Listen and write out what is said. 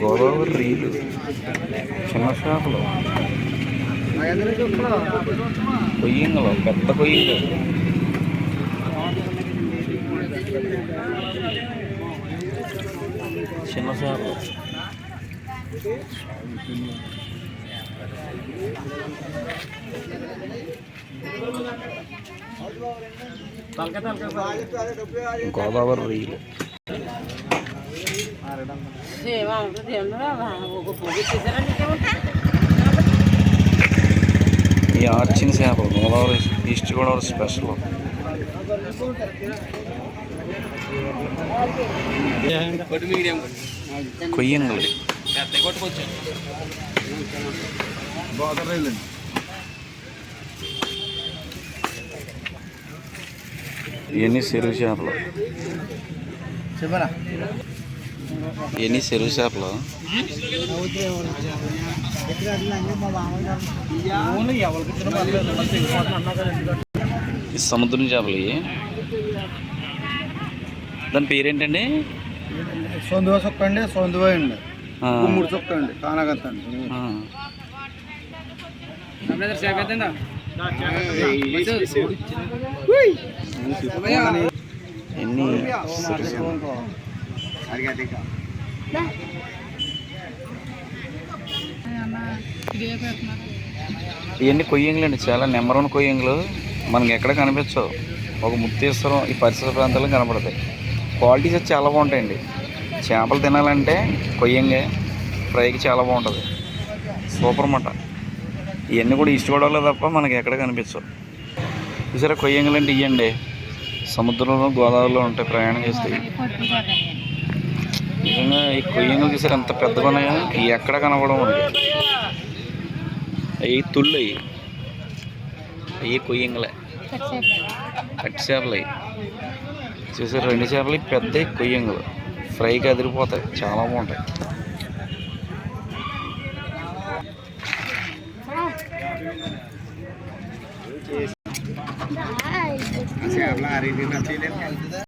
Godavari reel చిన్న షాపులు కొయ్యింగలు పెద్ద కొయ్యింగలు. చిన్న షాపులు గోదావరి రీలు సేవా ఉంటుంది ఒక ఈ ఆర్చిన చేపలు గోదావరి ఈస్ట్ గోదావరి స్పెషల్. కొయ్యంగలు ఇవన్నీ చెరువు చేపలు. చెప్పరా? ఇవన్నీ చెరువు చేపలు? సముద్రం చేపలు ఇవి దాని పేరేంటండి? సొందువ చొక్క అండి సొందువ అండి ఆ, మూడు చొక్క అండి. కానాగంత. ఎన్ని. ఇవన్నీ కొయ్యంగులు అండి చాలా నెంబర్ వన్ కొయ్యంగులు. మనకి ఎక్కడ కనిపించవు. ఒక ముత్తేశ్వరం ఈ పరిసర ప్రాంతాల్లో కనపడతాయి. క్వాలిటీస్ చాలా బాగుంటాయండి. చేపలు తినాలంటే కొయ్యంగే. ఫ్రైకి చాలా బాగుంటుంది. సూపర్ మాట ఇవన్నీ కూడా ఈస్ట్ తప్ప మనకి ఎక్కడ కనిపించవు. చూసారా కొయ్యంగులు అంటే ఇవ్వండి సముద్రంలో గోదావరిలో ఉంటాయి ప్రయాణం చేస్తాయి నిజంగా ఈ కొయ్యంగులు చూసారు ఎంత పెద్దగా ఉన్నాయో ఎక్కడ కనపడవు మనకి. అవి తుళ్ళు అవి అవి కొయ్యంగలే. కట్టి చేపలు అవి చూసారు రెండు చేపలు పెద్ద కొయ్యంగలు. ఫ్రైకి అదిరిపోతాయి చాలా బాగుంటాయి. చేపల